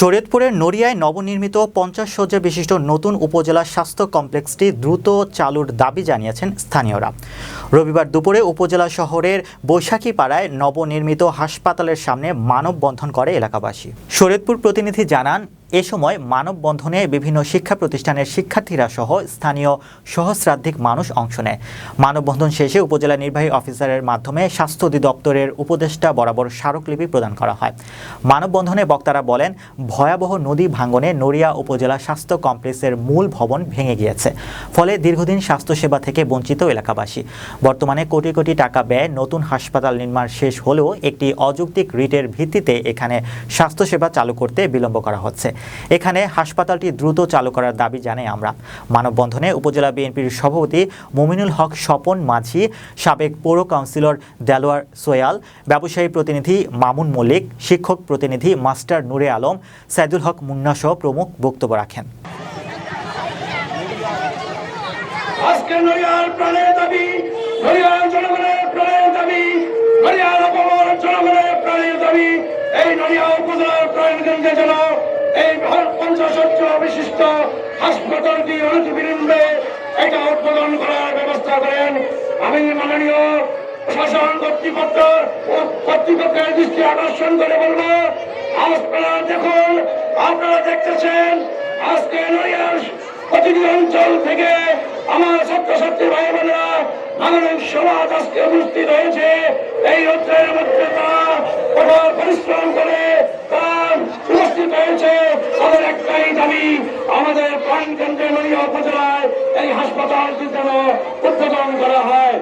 শরীয়তপুরের নড়িয়ায় নবনির্মিত পঞ্চাশ শয্যা বিশিষ্ট নতুন উপজেলা স্বাস্থ্য কমপ্লেক্সটি দ্রুত চালুর দাবি জানিয়েছেন স্থানীয়রা। রবিবার দুপুরে উপজেলা শহরের বৈশাখী পাড়ায় নবনির্মিত হাসপাতালের সামনে মানববন্ধন করে এলাকাবাসী। শরীয়তপুর প্রতিনিধি জানান এ সময় মানববন্ধনে বিভিন্ন শিক্ষা প্রতিষ্ঠানের শিক্ষার্থীরা সহ স্থানীয় সহস্রাধিক মানুষ অংশ নেয়। মানববন্ধন শেষে উপজেলা নির্বাহী অফিসারের মাধ্যমে স্বাস্থ্য অধিদপ্তরের উপদেষ্টা বরাবর স্মারকলিপি প্রদান করা হয়। মানববন্ধনে বক্তারা বলেন, ভয়াবহ নদী ভাঙনে নড়িয়া উপজেলা স্বাস্থ্য কমপ্লেক্সের মূল ভবন ভেঙে গিয়েছে। ফলে দীর্ঘদিন স্বাস্থ্যসেবা থেকে বঞ্চিত এলাকাবাসী। বর্তমানে কোটি কোটি টাকা ব্যয় নতুন হাসপাতাল নির্মাণ শেষ হলেও একটি অযৌক্তিক রিটের ভিত্তিতে এখানে স্বাস্থ্যসেবা চালু করতে বিলম্ব করা হচ্ছে। এখানে হাসপাতালটি দ্রুত চালু করার দাবি জানাই আমরা। মানববন্ধনে উপজেলা বিএনপির সভাপতি মুমিনুল হক স্বপন মাঝি, সাবেক পৌর কাউন্সিলর দেলোয়ার সোয়াল, ব্যবসায়ী প্রতিনিধি মামুন মল্লিক, শিক্ষক প্রতিনিধি মাস্টার নূরে আলম, সাইদুল হক মুন্না সহ প্রমুখ বক্তব্য রাখেন। এই নড়িয়া উপজেলার এই পঞ্চাশত্র বিশিষ্ট হাসপাতালটি অনতিবিলম্বে এটা উদ্বোধন করার ব্যবস্থা করেন। আমি মাননীয় প্রশাসন কর্তৃপক্ষ কর্তৃপক্ষের দৃষ্টি আকর্ষণ করে বলব, আপনারা দেখুন, আপনারা দেখতেছেন, আজকে প্রতিটি অঞ্চল থেকে আমার ছাত্রছাত্রী ভাই বোনেরা নাগরিক সমাজ আজকে উপস্থিত হয়েছে। এই রৌদ্রের মধ্যে তারা পরিশ্রম করে তারা উপস্থিত হয়েছে তাদের দাবি আমাদের প্রাণকেন্দ্রে নদী উপজেলায় এই হাসপাতালটি যেন উদ্বোধন করা হয়।